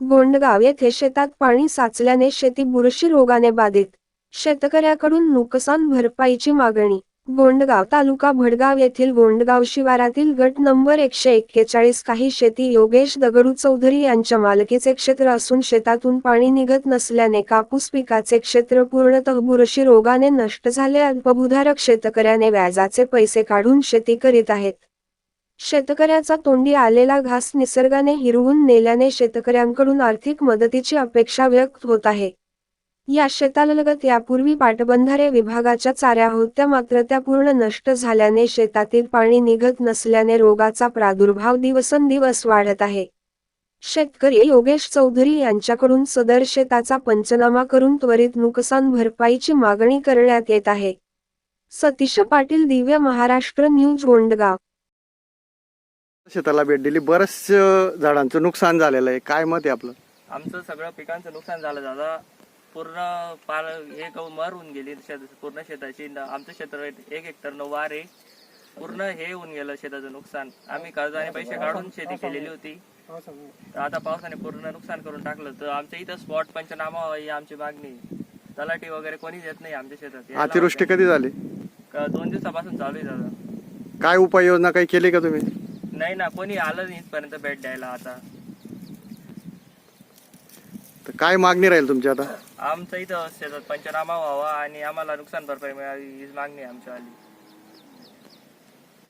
गोंडगाव येथे शेतात पाणी साचल्याने शेती बुरशी रोगाने बाधित. शेतकऱ्याकडून नुकसान भरपाईची मागणी. गोंडगाव तालुका भडगाव येथील गोंडगाव शिवारातील गट नंबर एकशे एक्केचाळीस काही शेती योगेश दगडू चौधरी यांच्या मालकीचे क्षेत्र असून शेतातून पाणी निघत नसल्याने कापूस पिकाचे क्षेत्र पूर्णतः बुरशी रोगाने नष्ट झाले. अल्पभूधारक शेतकऱ्याने व्याजाचे पैसे काढून शेती करीत आहेत. शेतकऱ्याचा तोंडी आलेला घास निसर्गाने हिरवून नेल्याने शेतकऱ्यांकडून आर्थिक मदतीची अपेक्षा व्यक्त होत आहे. या शेतालगत यापूर्वी पाटबंधारे विभागाच्या चाऱ्या होत्या मात्र त्या पूर्ण नष्ट झाल्याने शेतातील पाणी निघत नसल्याने रोगाचा प्रादुर्भाव दिवसेंदिवस वाढत आहे. शेतकरी योगेश चौधरी यांच्याकडून सदर शेताचा पंचनामा करून त्वरित नुकसान भरपाईची मागणी करण्यात येत आहे. सतीश पाटील दिव्य महाराष्ट्र न्यूज गोंडगाव. शेताला भेट दिली. बरंच झाडांचं नुकसान झालेलं आहे. काय मत आहे आपलं? आमचं सगळं पिकांचं नुकसान झालं दादा. पूर्ण पाल हे गहू मरून गेली शेत पूर्ण शेताची. न- आमचं क्षेत्र एक हेक्टर नऊ वार आहे पूर्ण हे होऊन गेलं शेताचं नुकसान. आम्ही कर्जाने पैसे काढून शेती केलेली होती. तर आता पावसाने पूर्ण नुकसान करून टाकलं. तर आमच्या इथं स्पॉट पंचनामा व्हावा ही आमची मागणी. आहे. तलाठी वगैरे कोणीच येत नाही आमच्या शेतात. यायला अतिवृष्टी. कधी झाली? क- दोन दिवसापासून चालू आहे दादा. काय उपाययोजना काही केली का तुम्ही? नाही ना कोणी आलं नाही इथपर्यंत भेट द्यायला आता. तर काय मागणी राहील तुमची आता? आमचं इथं शेतात पंचनामा व्हावा आणि आम्हाला नुकसान भरपाई मिळावी हीच मागणी आहे आमची आली